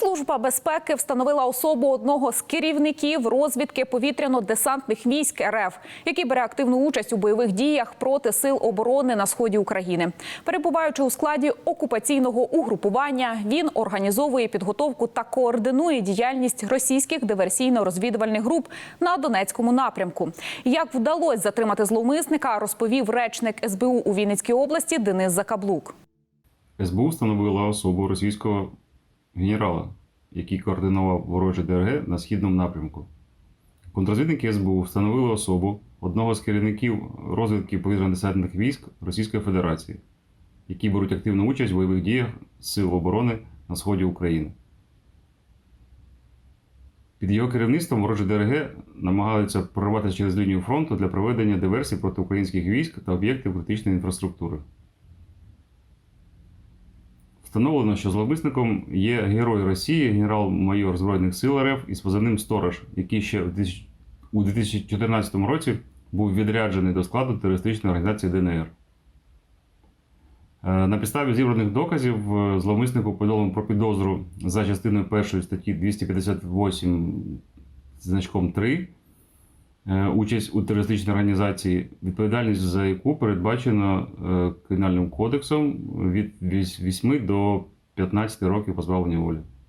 Служба безпеки встановила особу одного з керівників розвідки повітряно-десантних військ РФ, який бере активну участь у бойових діях проти сил оборони на сході України. Перебуваючи у складі окупаційного угрупування, він організовує підготовку та координує діяльність російських диверсійно-розвідувальних груп на Донецькому напрямку. Як вдалося затримати зловмисника, розповів речник СБУ у Вінницькій області Денис Закаблук. СБУ встановила особу російського генерала, який координував ворожі ДРГ на східному напрямку. Контрозвідники СБУ встановили особу одного з керівників розвідки повітряно-десантних військ Російської Федерації, які беруть активну участь в бойових діях Сил оборони на сході України. Під його керівництвом ворожі ДРГ намагаються прорватися через лінію фронту для проведення диверсій проти українських військ та об'єктів критичної інфраструктури. Встановлено, що зловмисником є герой Росії, генерал-майор Збройних сил РФ із позивним Сторож, який ще у 2014 році був відряджений до складу терористичної організації ДНР. Е, На підставі зібраних доказів е, зловмиснику повідомлено про підозру за частиною 1 статті 258 значком 3 е, участь у терористичній організації, відповідальність за яку передбачено е, Кримінальним кодексом від 8 до 15 років позбавлення волі.